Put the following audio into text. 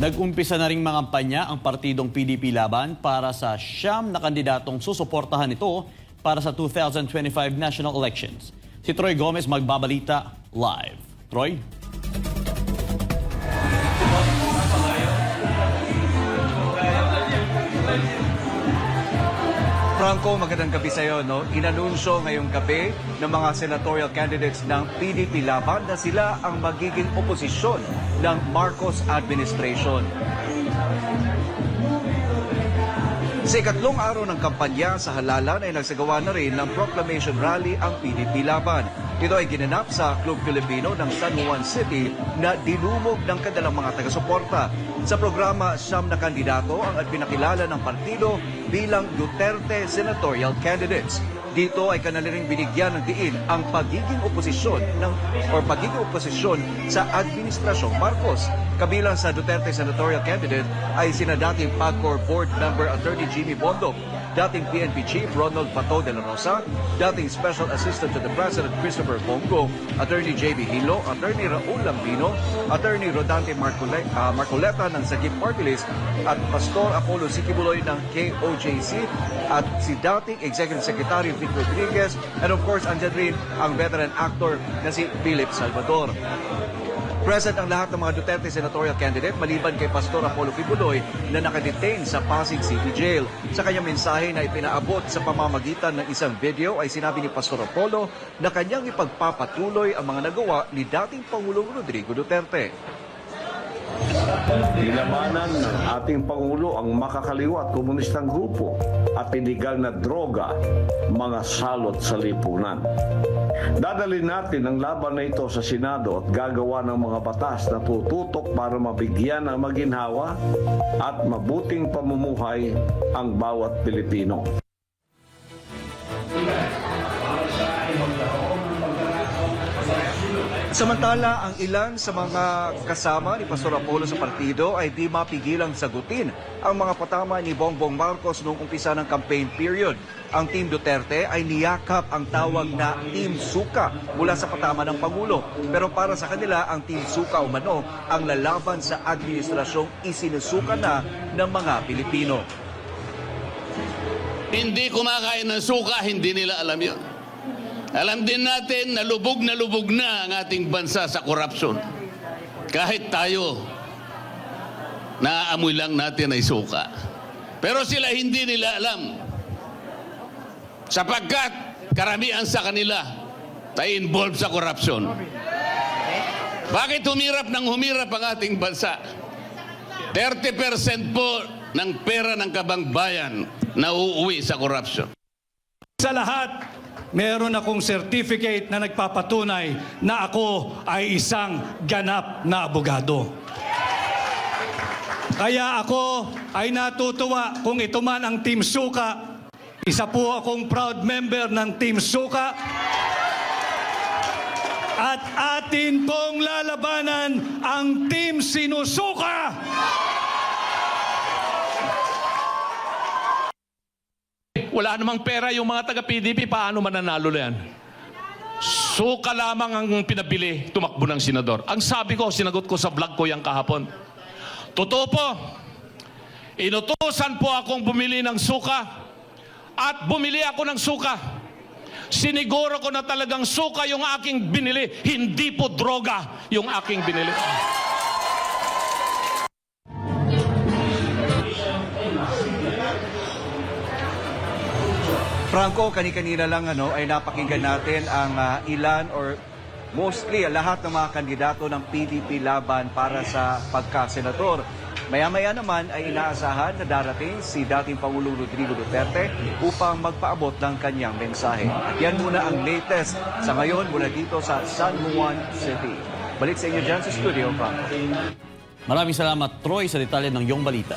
Nag-umpisa na ring mangampanya ang partidong PDP Laban para sa siyam na kandidatong susuportahan ito para sa 2025 national elections. Si Troy Gomez magbabalita live. Troy? Franco, magandang gabi sa iyo. No? Inanunsyo ngayong gabi ng mga senatorial candidates ng PDP Laban na sila ang magiging oposisyon ng Marcos administration. Sa ikatlong araw ng kampanya sa halalan ay nagsagawa na rin ng proclamation rally ang PDP Laban. Ito ay ginanap sa Club Filipino ng San Juan City na dinumog ng kanilang mga taga-suporta. Sa programa, siyam na kandidato ang at pinakilala ng partido bilang Duterte senatorial candidates. Dito ay kanila binigyan ng diin ang pagiging oposisyon ng or pagiging oposisyon sa administrasyong Marcos. Kabilang sa Duterte senatorial candidate ay sina dating PAGCOR board member Attorney Jimmy Bondo, dating PNP Chief Ronald Pato de la Rosa, dating Special Assistant to the President Christopher Bongo, Attorney JB Hilo, Attorney Raul Lambino, Attorney Rodante Marcole- ah, Marcoleta ng Sagip Party List, at Pastor Apollo Sikibuloy ng KOJC, at si dating Executive Secretary Vic Rodriguez, and of course, andyan rin ang veteran actor na si Philip Salvador. Present ang lahat ng mga Duterte senatorial candidate maliban kay Pastor Apollo Kibuloy na nakadetain sa Pasig City Jail. Sa kanyang mensahe na ipinaabot sa pamamagitan ng isang video ay sinabi ni Pastor Apollo na kanyang ipagpapatuloy ang mga nagawa ni dating Pangulong Rodrigo Duterte. Nilabanan ng ating Pangulo ang makakaliwa at komunistang grupo at illegal na droga, mga salot sa lipunan. Dadalhin natin ang laban na ito sa Senado at gagawa ng mga batas na tututok para mabigyan ng maginhawa at mabuting pamumuhay ang bawat Pilipino. Samantala, ang ilan sa mga kasama ni Pastor Apollo sa partido ay di mapigilang sagutin ang mga patama ni Bongbong Marcos noong umpisa ng campaign period. Ang Team Duterte ay niyakap ang tawag na Team Suka mula sa patama ng Pangulo. Pero para sa kanila, ang Team Suka umano ang lalaban sa administrasyong isinusuka na ng mga Pilipino. Hindi kumakain ng suka, hindi nila alam yun. Alam din natin na lubog na lubog na ang ating bansa sa korupsyon. Kahit tayo, naaamoy lang natin ay suka. Pero sila hindi nila alam. Sapagkat karamihan sa kanila ay involved sa korupsyon. Bakit humirap ng humirap ang ating bansa? 30% po ng pera ng kabangbayan na uuwi sa korupsyon. Sa lahat, meron akong certificate na nagpapatunay na ako ay isang ganap na abogado. Kaya ako ay natutuwa kung ito man ang Team Suka. Isa po akong proud member ng Team Suka. At atin pong lalabanan ang Team Sinusuka! Wala namang pera yung mga taga-PDP, paano mananalo na yan? Suka lamang ang pinabili, tumakbo ng senador. Ang sabi ko, sinagot ko sa vlog ko yung kahapon. Totoo po, inutusan po akong bumili ng suka at bumili ako ng suka. Siniguro ko na talagang suka yung aking binili, hindi po droga yung aking binili. Franco, kani-kanina lang ano, ay napakinggan natin ang ah, ilan or mostly ah, lahat ng mga kandidato ng PDP laban para sa pagka-senador. Maya-maya naman ay inaasahan na darating si dating Pangulong Rodrigo Duterte upang magpaabot ng kanyang mensahe. At yan muna ang latest sa ngayon mula dito sa San Juan City. Balik sa inyo dyan sa studio, Franco. Maraming salamat, Troy, sa detalye ng iyong balita.